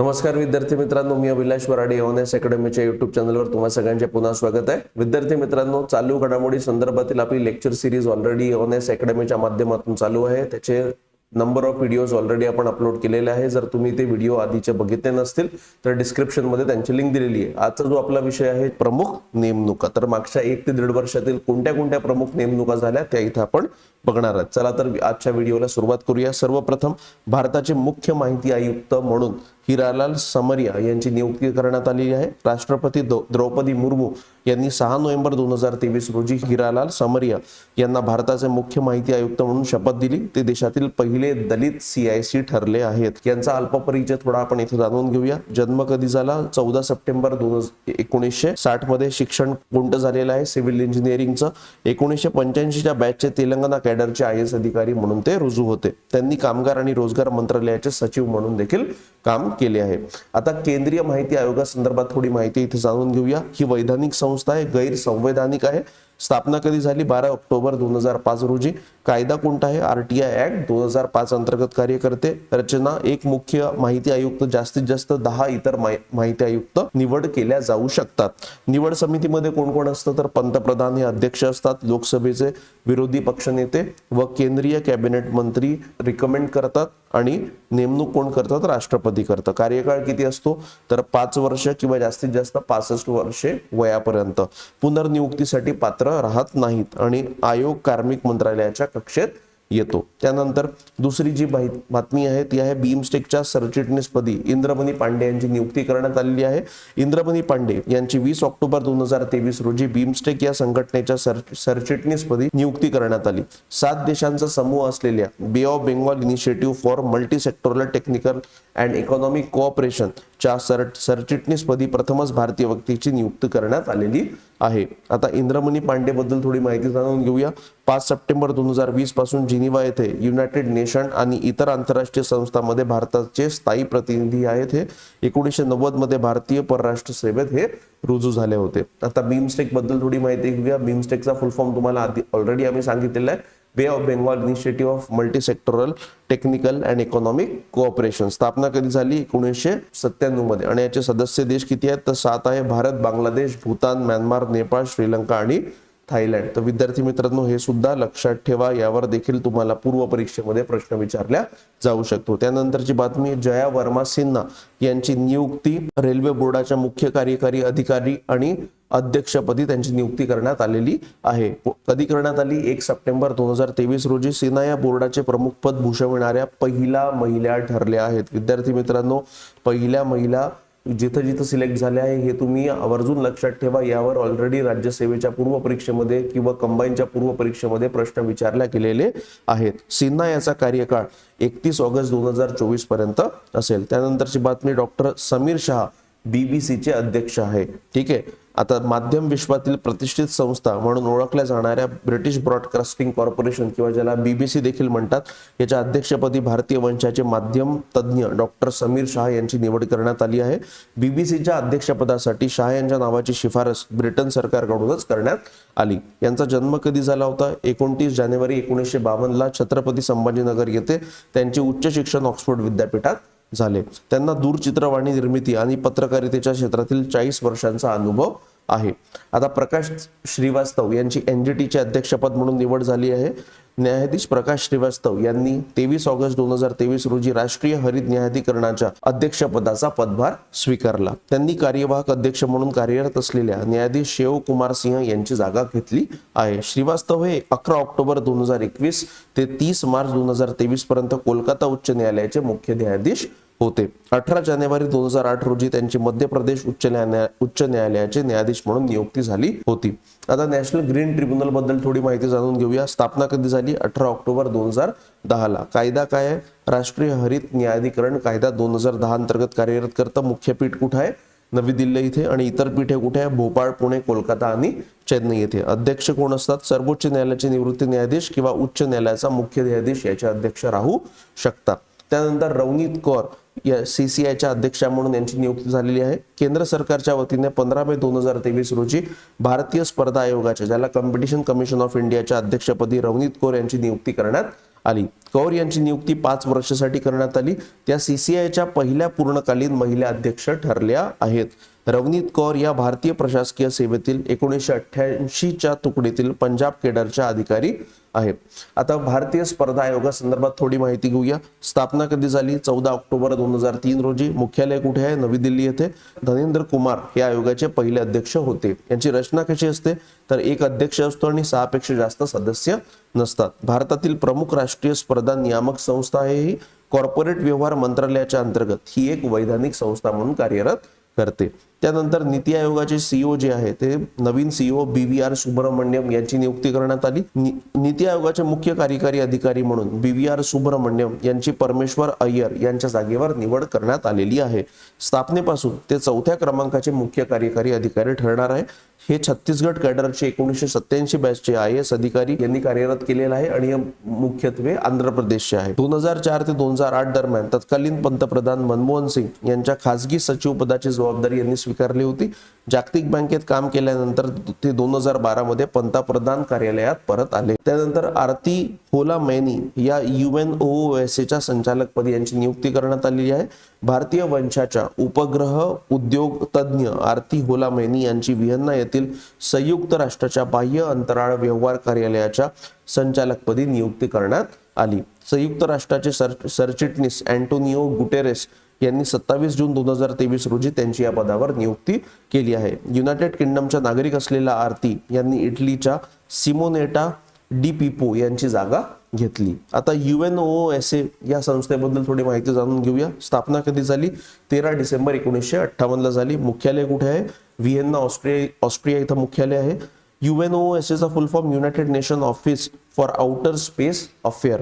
नमस्कार विद्यार्थी मित्रांनो मी अभिलाष वराडे एस अकॅडमीच्या युट्यूब चॅनलवर तुम्हा सगळ्यांचे पुन्हा स्वागत आहे. विद्यार्थी मित्रांनो चालू घडामोडी संदर्भातील आपली लेक्चर सिरीज ऑलरेडी एस अकॅडमीच्या माध्यमातून चालू आहे. त्याचे नंबर ऑफ व्हिडिओज ऑलरेडी आपण अपलोड केलेले आहे. जर तुम्ही ते व्हिडिओ आधीचे बघितले नसतील तर डिस्क्रिप्शनमध्ये त्यांची लिंक दिलेली आहे. आजचा जो आपला विषय आहे प्रमुख नेमणुका. तर मागच्या एक ते दीड वर्षातील कोणत्या कोणत्या प्रमुख नेमणुका झाल्या त्या इथं आपण बघणार आहोत. चला तर आजच्या व्हिडिओला सुरुवात करूया. सर्वप्रथम भारताचे मुख्य माहिती आयुक्त म्हणून हिरालाल समरिया यांची नियुक्ती करण्यात आलेली आहे. राष्ट्रपती द्रौपदी मुर्मू यांनी सहा नोव्हेंबर दोन हजार तेवीस रोजी हिरालाल समरिया यांना भारताचे मुख्य माहिती आयुक्त म्हणून शपथ दिली. ते देशातील पहिले दलित सीआयसी ठरले आहेत. यांचा अल्प परिचय थोडा आपण इथे जाणून घेऊया. जन्म कधी झाला? चौदा सप्टेंबर दोन एकोणीसशे साठमध्ये शिक्षण कोणतं झालेलं आहे? सिव्हिल इंजिनिअरिंगचं. एकोणीसशे पंच्याऐंशीच्या बॅचचे तेलंगणा कॅडरचे आय एस अधिकारी म्हणून ते रुजू होते. त्यांनी कामगार आणि रोजगार मंत्रालयाचे सचिव म्हणून देखील काम केले आहे. आता केंद्रीय माहिती आयोगासंदर्भात थोडी माहिती इथे जाणून घेऊया. ही वैधानिक संस्था आहे गैर संवैधानिक आहे. स्थापना कधी झाली? बारा ऑक्टोबर दोन हजार पाच रोजी. कायदा कोणता आहे? आर टी आय ऍक्ट दोन हजार पाच अंतर्गत कार्य करते रचना एक मुख्य माहिती आयुक्त जास्तीत जास्त दहा इतर माहि- माहिती आयुक्त निवड केल्या जाऊ शकतात. निवड समितीमध्ये कोण कोण असतं? तर पंतप्रधान हे अध्यक्ष असतात. लोकसभेचे विरोधी पक्षनेते व केंद्रीय कॅबिनेट मंत्री रिकमेंड करतात आणि नेमणूक कोण करतात? राष्ट्रपती करतं कार्यकाळ किती असतो? तर पाच वर्ष किंवा जास्तीत जास्त पासष्ट वर्षे वयापर्यंत. पुनर्नियुक्तीसाठी पात्र राहत नाहीत आणि आयोग कार्मिक मंत्रालयाच्या कक्षेत येतो. त्यानंतर दुसरी जी बातमी आहे ती आहे बीमस्टेकच्या सरचिटणीसपदी इंद्रमणी पांडे यांची नियुक्ती करण्यात आलेली आहे. इंद्रमणी पांडे यांची वीस ऑक्टोबर दोन हजार तेवीस रोजी बीमस्टेक या संघटनेच्या सर सरचिटणीसपदी नियुक्ती करण्यात आली. सात देशांचा समूह असलेल्या Bay of Bengal Initiative for Multi Sectoral Technical and Economic Cooperation च्या सर सरचिटणीसपदी प्रथमच भारतीय व्यक्तीची नियुक्ती करण्यात आलेली आहे. आता इंद्रमणी पांडे बद्दल थोडी माहिती जाणून घेऊया. पाच सप्टेंबर दोन हजार वीसपासून जिनिवा येथे युनायटेड नेशन आणि इतर आंतरराष्ट्रीय संस्थांमध्ये भारताचे स्थायी प्रतिनिधी आहेत हे. एकोणीसशे नव्वदमध्ये भारतीय परराष्ट्र सेवेत हे रुजू झाले होते. आता बीमस्टेकबद्दल थोडी माहिती घेऊया. बीमस्टेकचा फुल फॉर्म तुम्हाला आधी ऑलरेडी आम्ही सांगितलेला आहे. Bay of Bengal Initiative of Multi Sectoral Technical and Economic Cooperation स्थापना कधी झाली? एकोणीसशे सत्त्याण्णवमध्ये. आणि याचे सदस्य देश किती आहेत? तर सात आहे भारत बांगलादेश भूतान म्यानमार नेपाळ श्रीलंका आणि थायलंड. तर विद्यार्थी मित्रांनो हे सुद्धा लक्षात ठेवा. यावर देखील तुम्हाला पूर्व परीक्षेमध्ये प्रश्न विचारल्या जाऊ शकतो. त्यानंतरची बातमी जया वर्मा सिन्हा यांची नियुक्ती रेल्वे बोर्डाच्या मुख्य कार्यकारी अधिकारी आणि अध्यक्षपदी त्यांची नियुक्ती करण्यात आलेली आहे. कधी करण्यात आली? एक सप्टेंबर दोन हजार तेवीस रोजी सिन्हा या बोर्डाचे प्रमुख पद भूषविणाऱ्या पहिल्या महिला ठरल्या आहेत. विद्यार्थी मित्रांनो पहिल्या महिला जिथं जिथं सिलेक्ट झाले आहे हे तुम्ही आवर्जून लक्षात ठेवा. यावर ऑलरेडी राज्यसेवेच्या पूर्व परीक्षेमध्ये किंवा कंबाईनच्या पूर्व परीक्षेमध्ये प्रश्न विचारल्या गेलेले आहेत. सिन्हा याचा कार्यकाळ एकतीस ऑगस्ट दोन हजार चोवीसपर्यंत असेल. त्यानंतरची बातमी डॉक्टर समीर शहा बीबीसीचे अध्यक्ष आहे. ठीक आहे? आता माध्यम विश्वातील प्रतिष्ठित संस्था म्हणून ओळखल्या जाणाऱ्या ब्रिटिश ब्रॉडकास्टिंग कॉर्पोरेशन किंवा ज्याला बीबीसी देखील म्हणतात याच्या अध्यक्षपदी भारतीय वंशाचे माध्यम तज्ज्ञ डॉक्टर समीर शाह यांची निवड करण्यात आली आहे. बीबीसीच्या अध्यक्षपदासाठी शाह यांच्या नावाची शिफारस ब्रिटन सरकारकडूनच करण्यात आली. यांचा जन्म कधी झाला होता? एकोणतीस जानेवारी एकोणीसशे बावन्नला छत्रपती संभाजीनगर येथे त्यांचे उच्च शिक्षण ऑक्सफोर्ड विद्यापीठात झाले. त्यांना दूरचित्रवाणी निर्मिती आणि पत्रकारितेच्या क्षेत्रातील चाळीस वर्षांचा अनुभव आहे. आता प्रकाश श्रीवास्तव यांची एनजीटीचे अध्यक्षपद म्हणून निवड झाली आहे. न्यायाधीश प्रकाश श्रीवास्तव यांनी तेवीस ऑगस्ट दोन हजार तेवीस रोजी राष्ट्रीय हरित न्यायाधिकरणाच्या अध्यक्षपदाचा पदभार स्वीकारला. त्यांनी कार्यवाहक अध्यक्ष म्हणून कार्यरत असलेल्या न्यायाधीश शेव कुमार सिंह यांची जागा घेतली आहे. श्रीवास्तव हे अकरा ऑक्टोबर दोन हजार एकवीस ते तीस मार्च दोन हजार तेवीस पर्यंत कोलकाता उच्च न्यायालयाचे मुख्य न्यायाधीश होते. अठरा जानेवारी दोन हजार आठ रोजी त्यांची मध्य प्रदेश उच्च न्यायालय उच्च न्यायालयाचे न्यायाधीश म्हणून नियुक्ती झाली होती. आता नॅशनल ग्रीन ट्रिब्युनलबद्दल थोडी माहिती जाणून घेऊया. स्थापना कधी झाली? अठरा ऑक्टोबर दोन हजार दहाला. कायदा काय आहे? राष्ट्रीय हरित न्यायाधिकरण कायदा दोन हजार दहा अंतर्गत कार्यरत करतं. मुख्य पीठ कुठं आहे? नवी दिल्ली इथे. आणि इतर पीठे कुठे आहे? भोपाळ पुणे कोलकाता आणि चेन्नई येथे. अध्यक्ष कोण असतात? सर्वोच्च न्यायालयाचे निवृत्ती न्यायाधीश किंवा उच्च न्यायालयाचा मुख्य न्यायाधीश याचे अध्यक्ष राहू शकतात. त्यानंतर रवनीत कौर या सी सी आयच्या अध्यक्षा म्हणून यांची नियुक्ती झालेली आहे. केंद्र सरकारच्या वतीने पंधरा मे दोन हजार तेवीस रोजी भारतीय स्पर्धा आयोगाच्या ज्याला कॉम्पिटिशन कमिशन ऑफ इंडियाच्या अध्यक्षपदी रवनीत कौर यांची नियुक्ती करण्यात आली. कौर यांची नियुक्ती पाच वर्षासाठी करण्यात आली. त्या सीसीआयच्या पहिल्या पूर्णकालीन महिला अध्यक्ष ठरल्या आहेत. रवनीत कौर या भारतीय प्रशासकीय सेवेतील एकोणीसशे अठ्ठ्याऐंशीच्या तुकडीतील पंजाब केडरच्या अधिकारी आहेत. आता भारतीय स्पर्धा आयोगासंदर्भात थोडी माहिती घेऊया. स्थापना कधी झाली? चौदा ऑक्टोबर दोन हजार तीन रोजी. मुख्यालय कुठे आहे? नवी दिल्ली येथे. धनेंद्र कुमार हे आयोगाचे पहिले अध्यक्ष होते. यांची रचना कशी असते? तर एक अध्यक्ष असतो आणि सहापेक्षा जास्त सदस्य नसतात. भारतातील प्रमुख राष्ट्रीय स्पर्धा नियामक संस्था आहे ही. कॉर्पोरेट व्यवहार मंत्रालयाच्या अंतर्गत ही एक वैधानिक संस्था म्हणून कार्यरत करते. त्यानंतर नीती आयोगाचे सीईओ जे आहे ते नवीन CEO B V R Subramanyam यांची नियुक्ती करण्यात आली. नि- नीती आयोगाचे मुख्य कार्यकारी अधिकारी म्हणून बी व्ही आर सुब्रमण्यम यांची परमेश्वर अय्यर यांच्या जागेवर निवड करण्यात आलेली आहे. स्थापनेपासून ते चौथ्या क्रमांकाचे मुख्य कार्यकारी अधिकारी ठरणार आहे. हे छत्तीसगड कॅडरचे एकोणीसशे सत्याऐंशी बॅचचे आय एस अधिकारी यांनी कार्यरत केलेलं आहे आणि हे मुख्यत्वे आंध्र प्रदेशचे आहे. दोन हजार चार ते दोन हजार आठ दरम्यान तत्कालीन पंतप्रधान मनमोहन सिंग यांच्या खासगी सचिव पदाची जबाबदारी यांनी स्वीकारली होती. जागतिक बँकेत काम केल्यानंतर ते दोन हजार बारा मध्ये पंतप्रधान कार्यालयात परत आले. त्यानंतर आरती होला मैनी या युएन एच्या संचालकपदी यांची नियुक्ती करण्यात आलेली आहे. भारतीय वंशाच्या उपग्रह उद्योग तज्ज्ञ आरती होला मैनी यांची व्हिएन्ना येथील संयुक्त राष्ट्राच्या बाह्य अंतराळ व्यवहार कार्यालयाच्या संचालकपदी नियुक्ती करण्यात आली. संयुक्त राष्ट्राचे सर सरचिटणीस अँटोनिओ गुटेरेस यांनी सत्तावीस जून दोन हजार तेवीस रोजी त्यांची या पदावर नियुक्ती केली आहे. युनायटेड किंगडमच्या नागरिक असलेल्या आरती यांनी इटलीच्या सिमोनेटा डी पिपो यांची जागा घेतली. आता युएनओ एस ए या संस्थेबद्दल थोडी माहिती जाणून घेऊया. स्थापना कधी झाली? तेरा डिसेंबर एकोणीसशे अठ्ठावन्नला झाली. मुख्यालय कुठे आहे? व्हिएन्ना ऑस्ट्रिया ऑस्ट्रिया इथं मुख्यालय आहे. युएनओ एस एचा full form United Nation Office for Outer Space affair.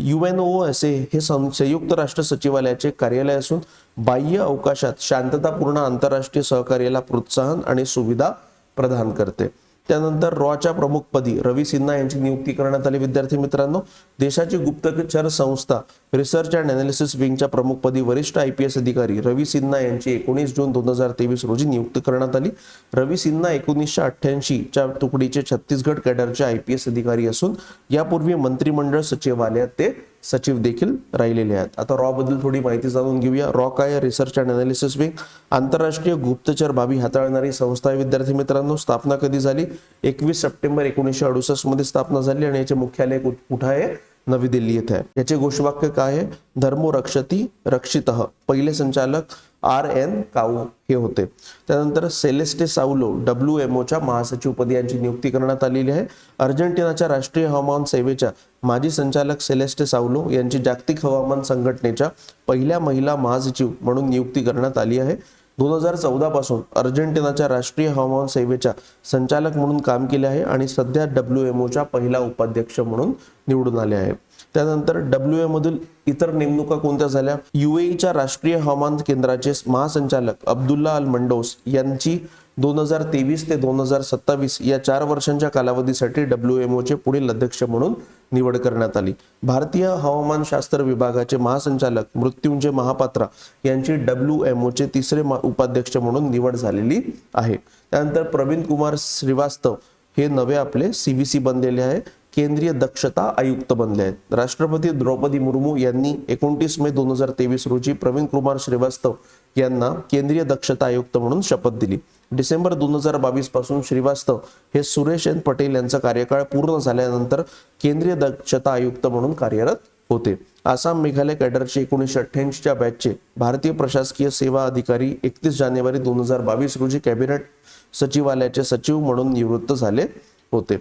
UNO S A हे सं- संयुक्त राष्ट्र सचिवालयाचे कार्यालय असून बाह्य अवकाशात शांततापूर्ण आंतरराष्ट्रीय सहकार्याला प्रोत्साहन आणि सुविधा प्रदान करते. त्यानंतर रॉच्या प्रमुखपदी रवी सिन्हा यांची नियुक्ती करण्यात आली. विद्यार्थी मित्रांनो देशाची गुप्तचर संस्था रिसर्च अँड अनालिसिस विंगच्या प्रमुखपदी वरिष्ठ आय पी एस अधिकारी रवी सिन्हा यांची एकोणीस जून दोन हजार तेवीस रोजी नियुक्ती करण्यात आली. रवी सिन्हा एकोणीसशे अठ्ठ्याऐंशीच्या तुकडीचे छत्तीसगड कॅडरचे आय पी एस अधिकारी असून यापूर्वी मंत्रिमंडळ सचिवालयात ते सचिव देखील राहिलेले आहेत. आता रॉ बद्दल थोडी माहिती जाणून घेऊया. रॉ काय रिसर्च अँड अनालिसिस विंग आंतरराष्ट्रीय गुप्तचर बाबी हाताळणारी संस्था विद्यार्थी मित्रांनो स्थापना कधी झाली? एकवीस सप्टेंबर एकोणीसशे अडुसष्टमध्ये स्थापना झाली आणि याचे मुख्यालय कुठं आहे? नवी दिल्ली येथे आहे. याचे घोषवाक्य काय आहे? धर्मो रक्षती रक्षित. पहिले संचालक आर एन काऊ हे होते. त्यानंतर सेलेस्टे साउलो डब्ल्यू एम ओच्या महासचिवपदी यांची नियुक्ती करण्यात आलेली आहे. अर्जेंटिनाच्या राष्ट्रीय हवामान सेवेच्या माजी संचालक सेलेस्टे सावलो यांची जागतिक हवामान संघटनेच्या पहिल्या महिला महासचिव म्हणून नियुक्ती करण्यात आली आहे. दोन हजार चौदा पासून अर्जेंटिनाच्या राष्ट्रीय हवामान सेवेच्या संचालक म्हणून काम केले आहे आणि सध्या डब्ल्यू एम ओच्या पहिला उपाध्यक्ष म्हणून निवडून आले आहे. त्यानंतर डब्ल्यू मधील इतर नेमणुका कोणत्या झाल्या? युएईच्या राष्ट्रीय हवामान केंद्राचे महासंचालक अब्दुल्ला अल मंडोस यांची दोन हजार तेवीस ते दोन हजार सत्तावीस या चार वर्षांच्या कालावधीसाठी डब्ल्यू एम ओचे पुढील अध्यक्ष म्हणून निवड करण्यात आली. भारतीय हवामानशास्त्र विभागाचे महासंचालक मृत्युंजय महापात्रा यांची डब्ल्यू एम ओचे तिसरे उपाध्यक्ष म्हणून निवड झालेली आहे. त्यानंतर प्रवीण कुमार श्रीवास्तव हे नवे आपले सीबीसी बनलेले आहे केंद्रीय दक्षता आयुक्त बनले आहेत. राष्ट्रपती द्रौपदी मुर्मू यांनी एकोणतीस मे दोन हजार तेवीस रोजी प्रवीण कुमार श्रीवास्तव यांना केंद्रीय दक्षता आयुक्त म्हणून शपथ दिली. डिसेंबर दोन हजार बावीसपासून श्रीवास्तव हे सुरेश एन पटेल यांचा कार्यकाळ पूर्ण झाल्यानंतर केंद्रीय दक्षता आयुक्त म्हणून कार्यरत होते. आसाम मेघालय कॅडरचे एकोणीसशे अठ्ठ्याऐंशीच्या बॅचचे भारतीय प्रशासकीय सेवा अधिकारी एकतीस जानेवारी दोन हजार बावीस रोजी कॅबिनेट सचिवालयाचे सचिव म्हणून निवृत्त झाले होते.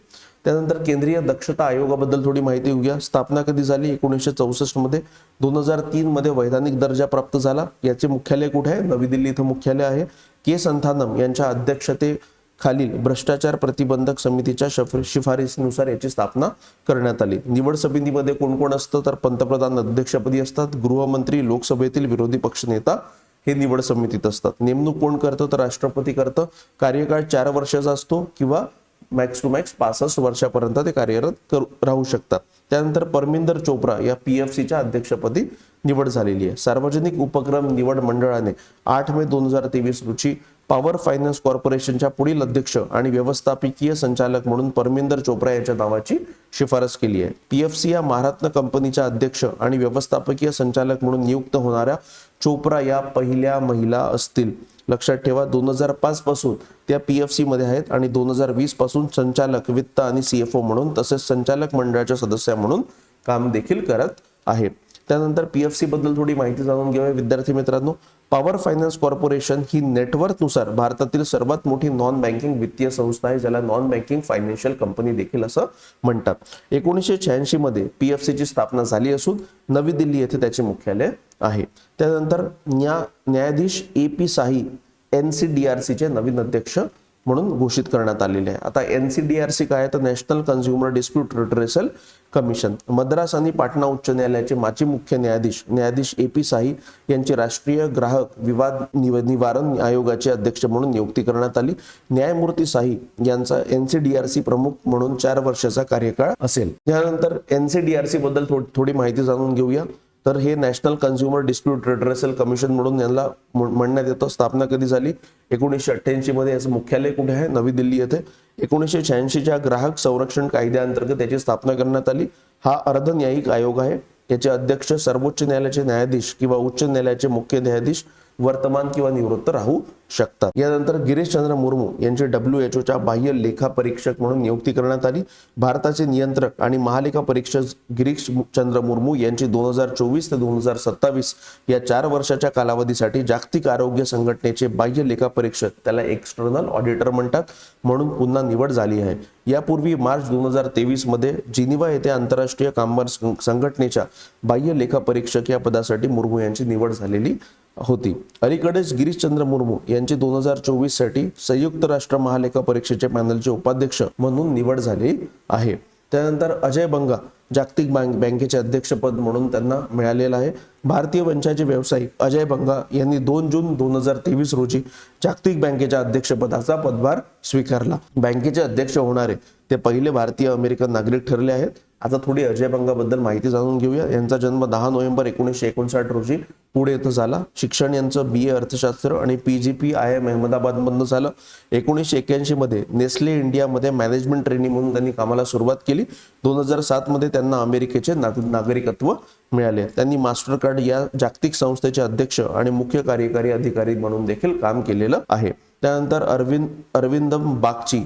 त्यानंतर केंद्रीय दक्षता आयोगाबद्दल थोडी माहिती घेऊया. स्थापना कधी झाली? एकोणीसशे चौसष्टमध्ये. दोन हजार तीन मध्ये वैधानिक दर्जा प्राप्त झाला. याचे मुख्यालय कुठे आहे? नवी दिल्ली इथं मुख्यालय आहे. के. संथानम यांच्या अध्यक्षते खालील भ्रष्टाचार प्रतिबंधक समितीच्या शिफारसीनुसार याची स्थापना करण्यात आली. निवड समितीमध्ये कोण कोण असतं? तर पंतप्रधान अध्यक्षपदी असतात. गृहमंत्री लोकसभेतील विरोधी पक्षनेता हे निवड समितीत असतात. नेमणूक कोण करतं? तर राष्ट्रपती करतं. कार्यकाळ चार वर्षाचा असतो किंवा मॅक्स टू मॅक्स पासष्ट वर्षापर्यंत ते कार्यरत करू राहू शकतात. त्यानंतर परमिंदर चोप्रा या पी एफ सीच्या अध्यक्षपदी निवड झालेली आहे. सार्वजनिक उपक्रम निवड मंडळाने आठ मे दोन हजार तेवीस रोजी पॉवर फायनान्स कॉर्पोरेशनच्या पुढील अध्यक्ष आणि व्यवस्थापकीय संचालक म्हणून परमिंदर चोप्रा यांच्या नावाची शिफारस केली आहे. पीएफसी या महारत्न कंपनीच्या अध्यक्ष आणि व्यवस्थापकीय संचालक म्हणून नियुक्त होणाऱ्या चोप्रा या पहिल्या महिला असतील. लक्षात ठेवा दोन हजार पाच पासून त्या एफ सीमध्ये आहेत आणि दोन हजार वीसपासून संचालक वित्त आणि सीएफओ म्हणून तसेच संचालक मंडळाच्या सदस्य म्हणून काम देखील करत आहे त्यानंतर पी एफबद्दल थोडी माहिती जाणून घेऊया. विद्यार्थी मित्रांनो पॉवर फायनान्स कॉर्पोरेशन ही नेटवर्कनुसार भारतातील सर्वात मोठी नॉन बँकिंग वित्तीय संस्था आहे ज्याला नॉन बँकिंग फायनान्शियल कंपनी देखील असं म्हणतात. एकोणीसशे शहाऐंशी मध्ये एफ सीची स्थापना झाली असून नवी दिल्ली येथे त्याचे मुख्यालय आहे. त्यानंतर न्या न्यायाधीश A P Sahi N C D R सीचे नवीन अध्यक्ष म्हणून घोषित करण्यात आलेले आहे. आता N C D R C काय तर national consumer dispute redressal commission. Madras आणि पाटणा उच्च न्यायालयाचे माजी मुख्य न्यायाधीश न्यायाधीश ए पी साही यांची राष्ट्रीय ग्राहक विवाद निव- निवारण आयोगाचे अध्यक्ष म्हणून नियुक्ती करण्यात आली. न्यायमूर्ती साही यांचा N C D R C प्रमुख म्हणून चार वर्षाचा कार्यकाळ असेल. त्यानंतर N C D R C बद्दल थोडी माहिती जाणून घेऊया. तर हे national consumer dispute redressal commission म्हणून यांना म्हणण्यात येतं. स्थापना कधी झाली? एकोणीसशे अठ्ठ्याऐंशी मध्ये. याचं मुख्यालय कुठे आहे? नवी दिल्ली येथे. एकोणीसशे शहाऐंशीच्या ग्राहक संरक्षण कायद्याअंतर्गत याची स्थापना करण्यात आली. हा अर्धन्यायिक आयोग आहे. याचे अध्यक्ष सर्वोच्च न्यायालयाचे न्यायाधीश किंवा उच्च न्यायालयाचे मुख्य न्यायाधीश वर्तमान किंवा निवृत्त राहू शकतात. यानंतर गिरीश चंद्र मुर्मू यांची डब्ल्यू एच ओच्या बाह्य लेखा परीक्षक म्हणून नियुक्ती करण्यात आली. भारताचे नियंत्रक आणि महालेखा परीक्षक गिरीश चंद्र मुर्मू यांची दोन हजार चोवीस ते दोन हजार सत्तावीस या चार वर्षाच्या कालावधीसाठी जागतिक आरोग्य संघटनेचे बाह्य लेखा परीक्षक त्याला एक्सटर्नल ऑडिटर म्हणतात म्हणून पुन्हा निवड झाली आहे. यापूर्वी मार्च दोन हजार तेवीसमध्ये जिनिवा येथे आंतरराष्ट्रीय कामगार संघटनेच्या बाह्य लेखा परीक्षक या पदासाठी मुर्मू यांची निवड झालेली होती. अलीकडेच गिरीशचंद्र मुर्मू यांची दोन हजार चोवीससाठी संयुक्त राष्ट्र महालेखा परीक्षेच्या पॅनलचे उपाध्यक्ष म्हणून निवड झाली आहे. त्यानंतर अजय बंगा जागतिक बँक बँकेचे अध्यक्षपद म्हणून त्यांना मिळालेलं आहे. भारतीय वंशाचे व्यावसायिक अजय बंगा यांनी दोन जून दोन हजार तेवीस रोजी जागतिक बँकेच्या अध्यक्षपदाचा पदभार स्वीकारला. बँकेचे अध्यक्ष होणारे ते पहिले भारतीय अमेरिकन नागरिक ठरले आहेत. आता थोडी अजय बंगाबद्दल माहिती जाणून घेऊया. यांचा जन्म दहा नोव्हेंबर एकोणीसशे एकोणसाठ रोजी पुणे येथे झाला. शिक्षण यांचं बी ए अर्थशास्त्र आणि P G P I M अहमदाबादमधनं झालं. एकोणीसशे एक्क्याऐंशी मध्ये नेस्ले इंडियामध्ये मॅनेजमेंट ट्रेनिंग म्हणून त्यांनी कामाला सुरुवात केली. दोन हजार सात मध्ये त्यांना अमेरिकेचे नाग- नागरिकत्व मिळाले. त्यांनी मास्टर कार्ड या जागतिक संस्थेचे अध्यक्ष आणि मुख्य कार्यकारी अधिकारी म्हणून देखील काम केलेलं आहे. त्यानंतर अरविंद अरविंदम बागची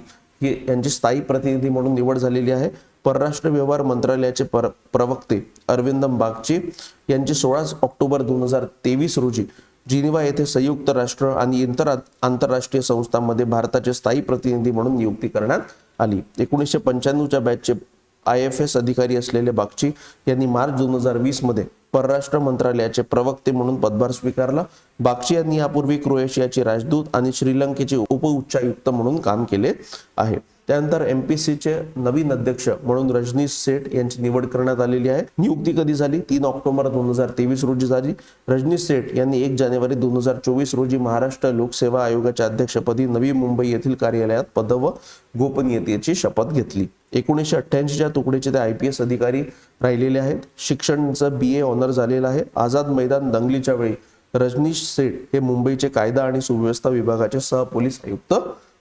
ही यांची स्थायी प्रतिनिधी म्हणून निवड झालेली आहे. परराष्ट्र व्यवहार मंत्रालयाचे पर प्रवक्ते अरविंदम बागची यांची सोळा ऑक्टोबर दोन हजार तेवीस रोजी जिनिवा येथे संयुक्त राष्ट्र आणि इतर आंतरराष्ट्रीय संस्थांमध्ये भारताचे स्थायी प्रतिनिधी म्हणून नियुक्ती करण्यात आली. एकोणीसशे पंच्याण्णवच्या बॅचचे आय एफ एस अधिकारी असलेले बागची यांनी मार्च दोन हजार वीसमध्ये परराष्ट्र मंत्रालयाचे प्रवक्ते म्हणून पदभार स्वीकारला. बागची यांनी यापूर्वी क्रोएशियाचे राजदूत आणि श्रीलंकेचे उप उच्चायुक्त म्हणून काम केले आहे. त्यानंतर एम पी सीचे नवीन अध्यक्ष म्हणून रजनीश सेठ यांची निवड करण्यात आलेली आहे. नियुक्ती कधी झाली? तीन ऑक्टोबर दोन हजार तेवीस रोजी झाली. रजनीश सेठ यांनी एक जानेवारी दोन हजार चोवीस रोजी महाराष्ट्र लोकसेवा आयोगाच्या अध्यक्षपदी नवी मुंबई येथील कार्यालयात पद व गोपनीयतेची शपथ घेतली. एकोणीसशे अठ्ठ्याऐंशीच्या तुकडीचे ते आय पी एस अधिकारी राहिलेले आहेत. शिक्षणाचं बी ए ऑनर झालेलं आहे. आझाद मैदान दंगलीच्या वेळी रजनीश सेठ हे मुंबईचे कायदा आणि सुव्यवस्था विभागाचे सहपोलीस आयुक्त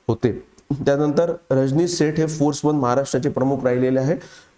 होते. त्यानंतर रजनीश सेठ हे फोर्स वन महाराष्ट्राचे प्रमुख राहिलेले आहे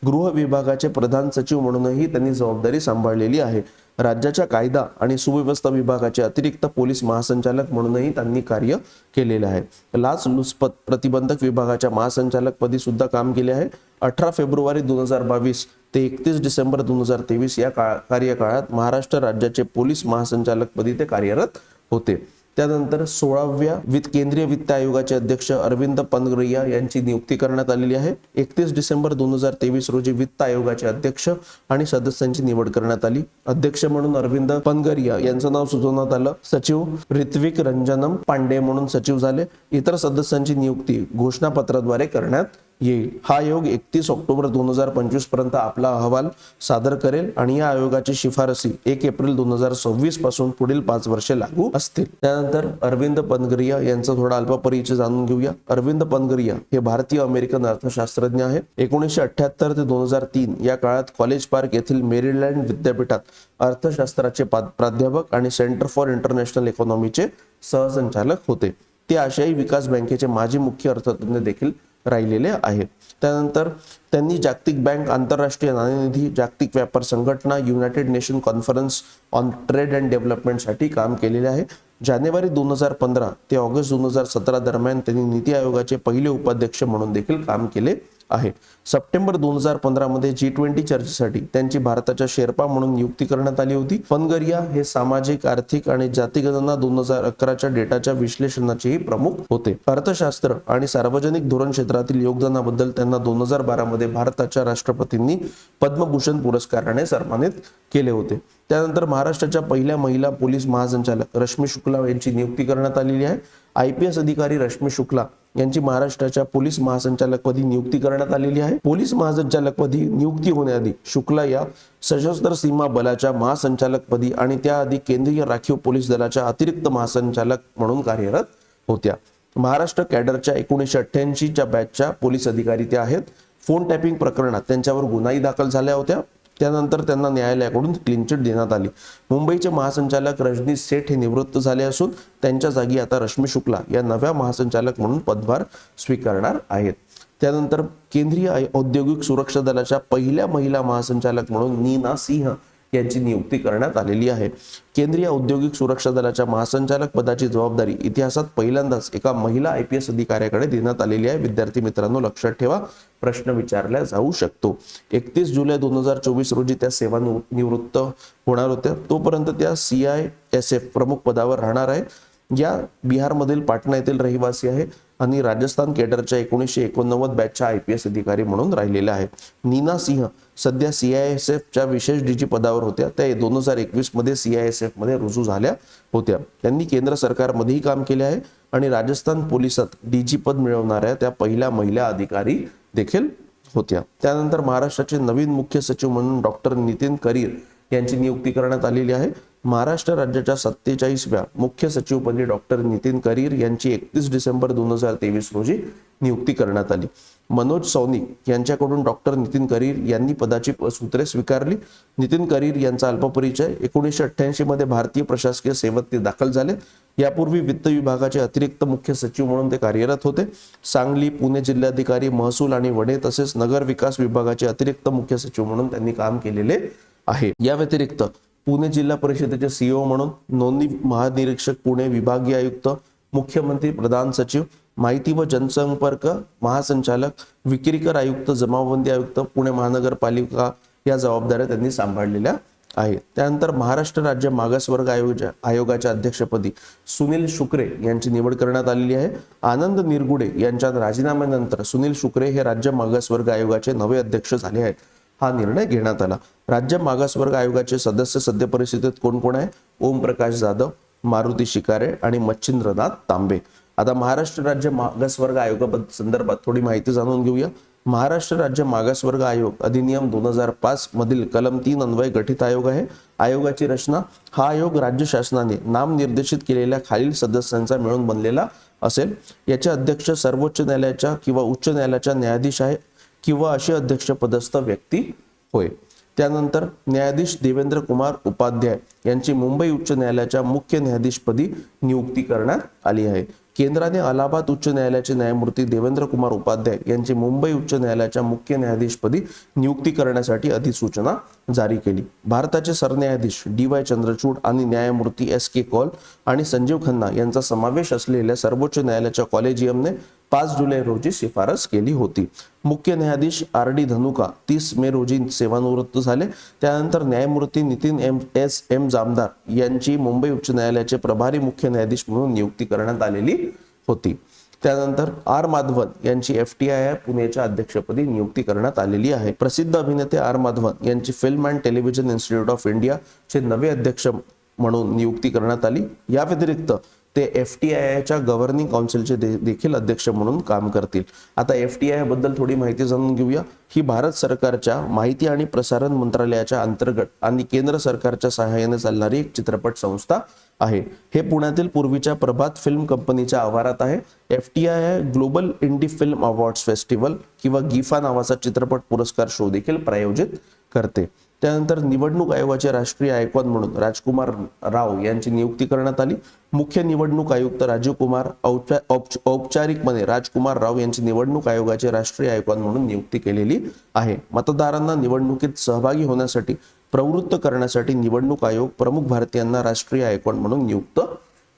गृह विभागाचे प्रधान सचिव म्हणूनही त्यांनी जबाबदारी सांभाळलेली आहे. राज्याच्या कायदा आणि सुव्यवस्था विभागाचे अतिरिक्त पोलीस महासंचालक म्हणूनही त्यांनी कार्य केलेले आहे. लाचलुचपत प्रतिबंधक विभागाच्या महासंचालक पदी सुद्धा काम केले आहे. अठरा फेब्रुवारी दोन हजार बावीस ते एकतीस डिसेंबर दोन हजार तेवीस या काळ कार्यकाळात महाराष्ट्र राज्याचे पोलीस महासंचालक पदी ते कार्यरत होते. त्यानंतर सोळाव्या वित्त केंद्रीय वित्त आयोगाचे अध्यक्ष अरविंद पनगरिया यांची नियुक्ती करण्यात आलेली आहे. एकतीस डिसेंबर दोन हजार तेवीस रोजी वित्त आयोगाचे अध्यक्ष आणि सदस्यांची निवड करण्यात आली. अध्यक्ष म्हणून अरविंद पनगरिया यांचं नाव सुचवण्यात आलं. सचिव ऋत्विक रंजनम पांडे म्हणून सचिव झाले. इतर सदस्यांची नियुक्ती घोषणापत्राद्वारे करण्यात येईल. हा आयोग एकतीस ऑक्टोबर दोन हजार पंचवीसपर्यंत आपला अहवाल सादर करेल आणि या आयोगाची शिफारसी एक एप्रिल दोन हजार सव्वीसपासून पुढील पाच वर्षे लागू असतील. त्यानंतर अरविंद पनगरिया यांचा थोडा अल्प परिचय जाणून घेऊया. अरविंद पनगरिया हे भारतीय अमेरिकन अर्थशास्त्रज्ञ आहेत. एकोणीसशे अठ्याहत्तर ते दोन हजार तीन या काळात कॉलेज पार्क येथील मेरीलँड विद्यापीठात अर्थशास्त्राचे प्राध्यापक आणि सेंटर फॉर इंटरनॅशनल इकॉनॉमीचे सहसंचालक होते. ते आशियाई विकास बँकेचे माजी मुख्य अर्थतज्ञ देखील राहिलेले आहेत. त्यानंतर त्यांनी जागतिक बँक आंतरराष्ट्रीय नाणेनिधी जागतिक व्यापार संघटना United Nation conference on trade and डेव्हलपमेंटसाठी काम केलेले आहे. जानेवारी दोन हजार पंधरा ते ऑगस्ट दोन हजार सतरा दरम्यान त्यांनी नीती आयोगाचे पहिले उपाध्यक्ष म्हणून देखील काम केले. आहे. सप्टेंबर दोन हजार पंधरामध्ये जी ट्वेंटी चर्चेसाठी त्यांची भारताच्या शेर्पा म्हणून नियुक्ती करण्यात आली होती. पनगरिया हे सामाजिक आर्थिक आणि जातीगणना दोन हजार अकराच्या डेटाच्या विश्लेषणाचेही प्रमुख होते. अर्थशास्त्र आणि सार्वजनिक धोरण क्षेत्रातील योगदानाबद्दल त्यांना दोन हजार बारामध्ये भारताच्या राष्ट्रपतींनी पद्मभूषण पुरस्काराने सन्मानित केले होते. त्यानंतर महाराष्ट्राच्या पहिल्या महिला पोलीस महासंचालक रश्मी शुक्ला यांची नियुक्ती करण्यात आलेली आहे. आय पी एस अधिकारी रश्मी शुक्ला यांची महाराष्ट्राच्या पोलीस महासंचालकपदी नियुक्ती करण्यात आलेली आहे. पोलीस महासंचालकपदी नियुक्ती होण्याआधी शुक्ला या सशस्त्र सीमा बलाच्या महासंचालकपदी आणि त्याआधी केंद्रीय राखीव पोलीस दलाच्या अतिरिक्त महासंचालक म्हणून कार्यरत होत्या. महाराष्ट्र कॅडरच्या एकोणीसशे अठ्ठ्याऐंशीच्या बॅचच्या पोलीस अधिकारी त्या आहेत. फोन टॅपिंग प्रकरणात त्यांच्यावर गुन्हाही दाखल झाल्या होत्या. त्यानंतर त्यांना न्यायालयाकडून क्लीन चिट देण्यात आली. मुंबईचे महासंचालक रजनीश सेठ हे निवृत्त झाले असून त्यांच्या जागी आता रश्मी शुक्ला या नव्या महासंचालक म्हणून पदभार स्वीकारणार आहेत. त्यानंतर केंद्रीय औद्योगिक सुरक्षा दलाच्या पहिल्या महिला महासंचालक म्हणून नीना सिंह यांची नियुक्ती करण्यात आलेली आहे. केंद्रीय औद्योगिक सुरक्षा दलाच्या महासंचालक पदाची जबाबदारी इतिहासात पहिल्यांदाच एका महिला आय पी एस अधिकाऱ्याकडे देण्यात आलेली आहे. विद्यार्थी मित्रांनो लक्षात ठेवा प्रश्न विचारला जाऊ शकतो. एकतीस जुलै दोन हजार चोवीस रोजी त्या सेवानिवृत्त होणार होत्या. तोपर्यंत त्या सी आय एस एफ प्रमुख पदावर राहणार आहे. या बिहारमधील पाटणा येथील रहिवासी आहे आणि राजस्थान केडरच्या एकोणीसशे एकोणनव्वद बॅचच्या आय पी एस अधिकारी म्हणून राहिलेल्या आहेत नीना सिंह सध्या सी आय एस एफच्या विशेष डीजी पदावर होत्या. त्या दोन हजार एकवीसमध्ये सी आय एस एफमध्ये रुजू झाल्या होत्या. त्यांनी केंद्र सरकारमध्येही काम केले आहे आणि राजस्थान पोलिसात डीजी पद मिळवणाऱ्या त्या पहिल्या महिला अधिकारी देखील होत्या. त्यानंतर महाराष्ट्राचे नवीन मुख्य सचिव म्हणून डॉक्टर नितीन करीर यांची नियुक्ती करण्यात आलेली आहे. महाराष्ट्र राज्याच्या सत्तेचाळीसव्या मुख्य सचिवपदी म्हणजे डॉक्टर नितीन करीर यांची एकतीस डिसेंबर दोन हजार तेवीस रोजी नियुक्ती करण्यात आली. मनोज सौनिक यांच्याकडून डॉक्टर नितीन करीर यांनी पदाची सूत्रे स्वीकारली. नितीन करीर यांचा अल्पपरिचय. एकोणीसशे अठ्ठ्याऐंशी मध्ये भारतीय प्रशासकीय सेवेत ते दाखल झाले. यापूर्वी वित्त विभागाचे अतिरिक्त मुख्य सचिव म्हणून ते कार्यरत होते. सांगली पुणे जिल्हाधिकारी महसूल आणि वडे तसेच नगर विकास विभागाचे अतिरिक्त मुख्य सचिव म्हणून त्यांनी काम केलेले आहे. या व्यतिरिक्त पुणे जिल्हा परिषदेचे सीईओ म्हणून नोंदणी महानिरीक्षक पुणे विभागीय आयुक्त मुख्यमंत्री प्रधान सचिव माहिती व जनसंपर्क महासंचालक विक्रीकर आयुक्त जमावबंदी आयुक्त पुणे महानगरपालिका या जबाबदाऱ्या त्यांनी सांभाळलेल्या आहेत. त्यानंतर महाराष्ट्र राज्य मागासवर्ग आयोग आयोगाच्या अध्यक्षपदी सुनील शुक्रे यांची निवड करण्यात आलेली आहे. आनंद निरगुडे यांच्या राजीनाम्यानंतर सुनील शुक्रे हे राज्य मागासवर्ग आयोगाचे नवे अध्यक्ष झाले आहेत. हा निर्णय घेण्यात आला. राज्य मागासवर्ग आयोगाचे सदस्य सध्या परिस्थितीत कोण कोण आहे? ओमप्रकाश जाधव मारुती शिकारे आणि मच्छिंद्रनाथ तांबे. आता महाराष्ट्र राज्य मागासवर्ग आयोगाबद्दल संदर्भात थोडी माहिती जाणून घेऊया. महाराष्ट्र राज्य मागासवर्ग आयोग अधिनियम दोन हजार पाच मधील कलम तीन अन्वय गठीत आयोग आहे. आयोगाची रचना हा आयोग राज्य शासनाने नाम निर्देशित केलेल्या खालील सदस्यांचा मिळून बनलेला असेल. याचे अध्यक्ष सर्वोच्च न्यायालयाच्या किंवा उच्च न्यायालयाच्या न्यायाधीश आहे. किंवा अशी अध्यक्षपदस्थ व्यक्ती होय. त्यानंतर न्यायाधीश देवेंद्र कुमार उपाध्याय यांची मुंबई उच्च न्यायालयाच्या मुख्य न्यायाधीशपदी नियुक्ती करण्यात आली आहे. केंद्राने अलाहाबाद उच्च न्यायालयाचे न्यायमूर्ती देवेंद्र कुमार उपाध्याय यांची मुंबई उच्च न्यायालयाच्या मुख्य न्यायाधीशपदी नियुक्ती करण्यासाठी अधिसूचना जारी केली. भारताचे सरन्यायाधीश डी वाय चंद्रचूड आणि न्यायमूर्ती एस के कॉल आणि संजीव खन्ना यांचा समावेश असलेल्या सर्वोच्च न्यायालयाच्या कॉलेजियमने पाच जुलै रोजी शिफारस केली होती. मुख्य न्यायाधीश आर डी धनुका तीस मे रोजी सेवानिवृत्त झाले. त्यानंतर न्यायमूर्ती Nitin M S M Jamdar यांची मुंबई उच्च न्यायालयाचे प्रभारी मुख्य न्यायाधीश म्हणून नियुक्ती करण्यात आलेली होती. त्यानंतर आर माधवन यांची एफ टी आय पुणेच्या अध्यक्षपदी नियुक्ती करण्यात आलेली आहे. प्रसिद्ध अभिनेते आर माधवन यांची film and television institute of India चे नवे अध्यक्ष म्हणून नियुक्ती करण्यात आली. या व्यतिरिक्त ते एफ टी आयच्या गव्हर्निंग काउन्सिलचे दे- देखील अध्यक्ष म्हणून काम करतील. आता एफ टी आयबद्दल थोडी माहिती जाणून घेऊया. ही भारत सरकारच्या माहिती आणि प्रसारण मंत्रालयाच्या अंतर्गत आणि केंद्र सरकारच्या सहाय्याने चालणारी एक चित्रपट संस्था आहे. हे पुण्यातील पूर्वीच्या प्रभात फिल्म कंपनीच्या आवारात आहे. F T I global indie film awards festival किंवा गिफा नावाचा चित्रपट पुरस्कार शो देखील प्रायोजित करते. त्यानंतर निवडणूक आयोगाचे राष्ट्रीय आयकॉन म्हणून राजकुमार राव यांची नियुक्ती करण्यात आली. मुख्य निवडणूक आयुक्त राजीव कुमार औपचा- औपच- औपचारिकपणे राजकुमार राव यांची निवडणूक आयोगाचे राष्ट्रीय आयकॉन म्हणून नियुक्ती केलेली आहे. मतदारांना निवडणुकीत सहभागी होण्यासाठी प्रवृत्त करण्यासाठी निवडणूक आयोग प्रमुख भारतीयांना राष्ट्रीय आयकॉन म्हणून नियुक्त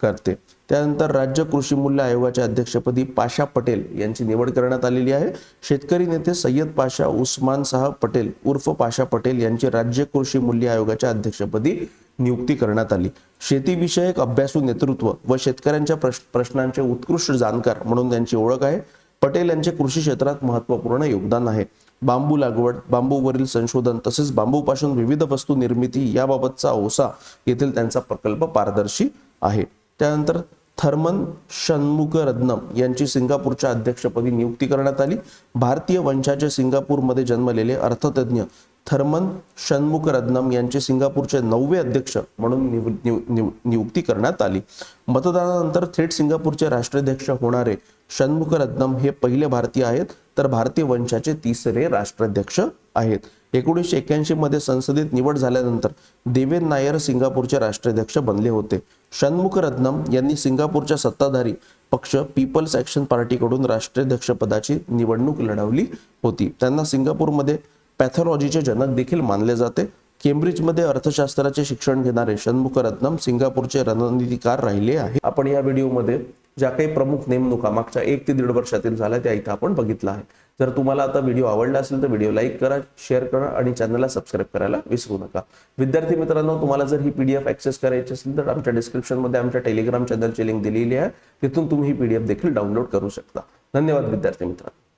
करते. त्यानंतर राज्य कृषी मूल्य आयोगाच्या अध्यक्षपदी पाशा पटेल यांची निवड करण्यात आलेली आहे. शेतकरी नेते सय्यद पाशा उस्मान साह पटेल उर्फ पाशा पटेल यांची राज्य कृषी मूल्य आयोगाच्या अध्यक्षपदी नियुक्ती करण्यात आली. शेतीविषयक अभ्यासू नेतृत्व व शेतकऱ्यांच्या प्रश्नांचे उत्कृष्ट जाणकार म्हणून त्यांची ओळख आहे. पटेल यांचे कृषी क्षेत्रात महत्त्वपूर्ण योगदान आहे. बांबू लागवड बांबूवरील संशोधन तसेच बांबूपासून विविध वस्तू निर्मिती याबाबतचा ओसा येथील त्यांचा प्रकल्प पारदर्शी आहे. त्यानंतर थर्मन षण्मुखरत्नम यांची सिंगापूरच्या अध्यक्षपदी नियुक्ती करण्यात आली. भारतीय वंशाचे सिंगापूरमध्ये जन्मलेले अर्थतज्ञ थर्मन षण्मुखरत्नम यांचे सिंगापूरचे नववे अध्यक्ष म्हणून निव निव निव नियुक्ती करण्यात आली. मतदानानंतर थेट सिंगापूरचे राष्ट्राध्यक्ष होणारे षण्मुखरत्नम हे पहिले भारतीय आहेत. तर भारतीय वंशाचे तिसरे राष्ट्राध्यक्ष आहेत. एकोणीसशे एक्क्याऐंशी मध्ये संसदेत निवड झाल्यानंतर देवेन नायर सिंगापूरचे राष्ट्राध्यक्ष बनले होते. षण्मुखरत्नम यांनी सिंगापूरच्या सत्ताधारी पक्ष पीपल्स ऍक्शन पार्टीकडून राष्ट्राध्यक्षपदाची निवडणूक लढवली होती. त्यांना सिंगापूरमध्ये पॅथॉलॉजीचे जनक देखील मानले जाते. केम्ब्रिजमध्ये अर्थशास्त्राचे शिक्षण घेणारे षण्मुखरत्नम सिंगापूरचे रणनीतिकार राहिले आहे आपण या व्हिडिओमध्ये ज्या काही प्रमुख नेमणुका मागच्या एक ते दीड वर्षातील झाल्या त्या इथं आपण बघितलं आहे जर तुम्हाला आता व्हिडिओ आवडला असेल तर व्हिडिओ लाईक करा शेअर करा आणि चॅनलला सबस्क्राईब करायला विसरू नका. विद्यार्थी मित्रांनो तुम्हाला जर ही पीडीएफ ऍक्सेस करायची असेल तर आमच्या डिस्क्रिप्शनमध्ये आमच्या टेलिग्राम चॅनलची लिंक दिलेली आहे. तिथून तुम्ही ही पीडीएफ देखील डाउनलोड करू शकता. धन्यवाद विद्यार्थी मित्रांनो.